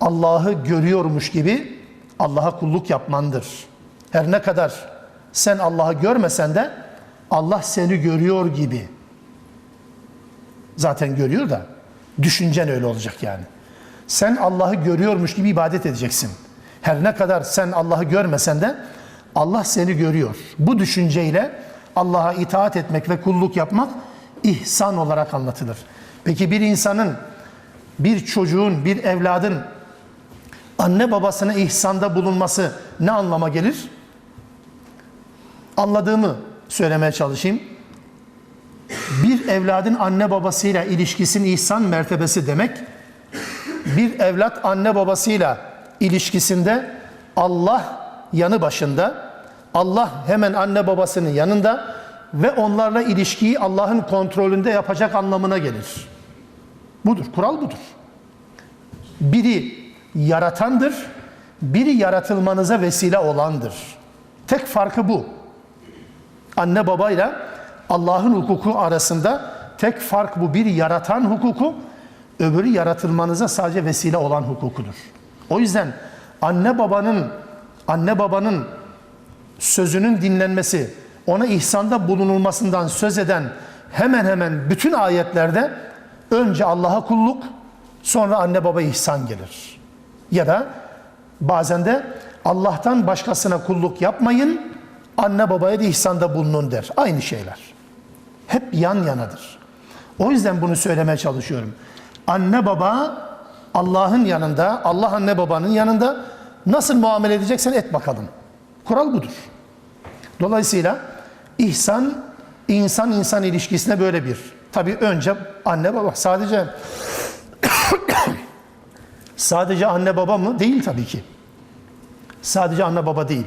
Allah'ı görüyormuş gibi Allah'a kulluk yapmandır. Her ne kadar sen Allah'ı görmesen de Allah seni görüyor gibi. Zaten görüyor da düşüncen öyle olacak yani. Sen Allah'ı görüyormuş gibi ibadet edeceksin. Her ne kadar sen Allah'ı görmesen de Allah seni görüyor. Bu düşünceyle Allah'a itaat etmek ve kulluk yapmak ihsan olarak anlatılır. Peki bir insanın, bir çocuğun, bir evladın anne babasına ihsanda bulunması ne anlama gelir? Anladığımı söylemeye çalışayım. Bir evladın anne babasıyla ilişkisinin ihsan mertebesi demek, bir evlat anne babasıyla ilişkisinde Allah yanı başında, Allah hemen anne babasının yanında ve onlarla ilişkiyi Allah'ın kontrolünde yapacak anlamına gelir. Budur, kural budur. Biri yaratandır, biri yaratılmanıza vesile olandır. Tek farkı bu. Anne babayla Allah'ın hukuku arasında tek fark bu. Biri yaratan hukuku, öbürü yaratılmanıza sadece vesile olan hukukudur. O yüzden anne babanın anne babanın sözünün dinlenmesi, ona ihsanda bulunulmasından söz eden hemen hemen bütün ayetlerde önce Allah'a kulluk, sonra anne baba ihsan gelir. Ya da bazen de Allah'tan başkasına kulluk yapmayın, anne babaya da ihsanda bulunun der. Aynı şeyler. Hep yan yanadır. O yüzden bunu söylemeye çalışıyorum. Anne baba Allah'ın yanında, Allah anne babanın yanında nasıl muamele edeceksen et bakalım. Kural budur. Dolayısıyla ihsan insan insan ilişkisine böyle bir. Tabii önce anne baba sadece sadece anne baba mı? Değil tabii ki. Sadece anne baba değil.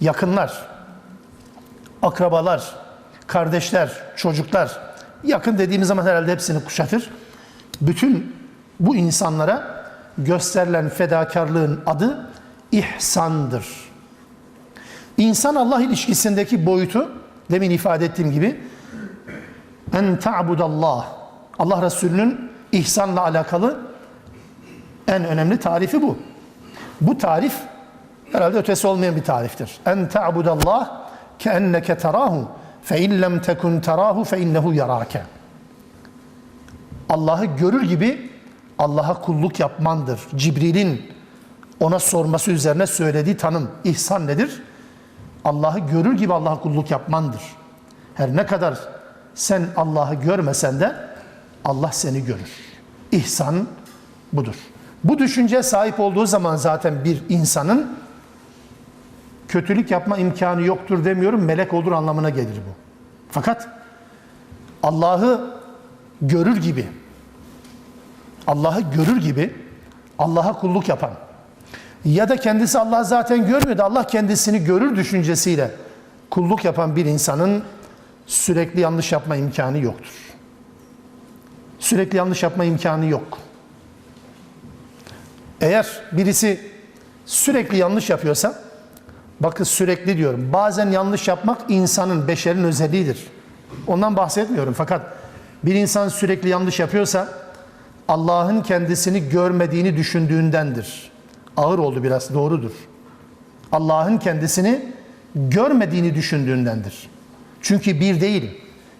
Yakınlar, akrabalar, kardeşler, çocuklar, yakın dediğimiz zaman herhalde hepsini kuşatır. Bütün bu insanlara gösterilen fedakarlığın adı ihsandır. İnsan Allah ilişkisindeki boyutu demin ifade ettiğim gibi en ta'budallah Allah Resulü'nün ihsanla alakalı en önemli tarifi bu. Bu tarif herhalde ötesi olmayan bir tariftir. En ta'budallah keenneke terahu fe in lem tekun terahu fe innehu yarake. Allah'ı görür gibi Allah'a kulluk yapmandır. Cibril'in ona sorması üzerine söylediği tanım, ihsan nedir? Allah'ı görür gibi Allah'a kulluk yapmandır. Her ne kadar sen Allah'ı görmesen de Allah seni görür. İhsan budur. Bu düşünceye sahip olduğu zaman zaten bir insanın kötülük yapma imkanı yoktur demiyorum, melek olur anlamına gelir bu. Fakat Allah'ı görür gibi, Allah'ı görür gibi Allah'a kulluk yapan ya da kendisi Allah zaten görmüyor da Allah kendisini görür düşüncesiyle kulluk yapan bir insanın sürekli yanlış yapma imkanı yoktur. Sürekli yanlış yapma imkanı yok. Eğer birisi sürekli yanlış yapıyorsa, bakın sürekli diyorum, bazen yanlış yapmak insanın, beşerin özelliğidir. Ondan bahsetmiyorum fakat bir insan sürekli yanlış yapıyorsa Allah'ın kendisini görmediğini düşündüğündendir. Ağır oldu biraz, doğrudur. Allah'ın kendisini görmediğini düşündüğündendir. Çünkü bir değil,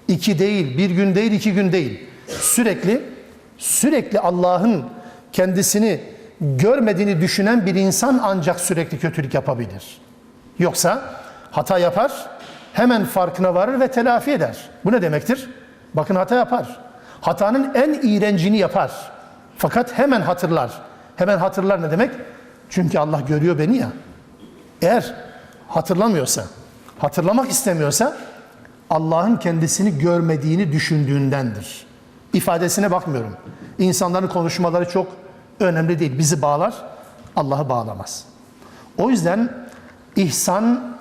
iki değil, bir gün değil, iki gün değil. Sürekli, sürekli Allah'ın kendisini görmediğini düşünen bir insan ancak sürekli kötülük yapabilir. Yoksa hata yapar, hemen farkına varır ve telafi eder. Bu ne demektir? Bakın hata yapar. Hatanın en iğrencini yapar. Fakat hemen hatırlar. Hemen hatırlar ne demek? Çünkü Allah görüyor beni ya. Eğer hatırlamıyorsa, hatırlamak istemiyorsa Allah'ın kendisini görmediğini düşündüğündendir. İfadesine bakmıyorum. İnsanların konuşmaları çok önemli değil. Bizi bağlar, Allah'ı bağlamaz. O yüzden ihsan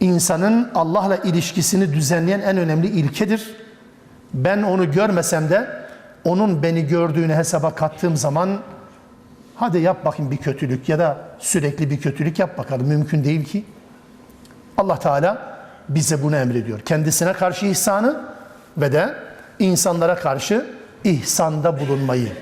insanın Allah'la ilişkisini düzenleyen en önemli ilkedir. Ben onu görmesem de onun beni gördüğünü hesaba kattığım zaman hadi yap bakayım bir kötülük ya da sürekli bir kötülük yap bakalım. Mümkün değil ki. Allah Teala bize bunu emrediyor. Kendisine karşı ihsanı ve de insanlara karşı ihsanda bulunmayı.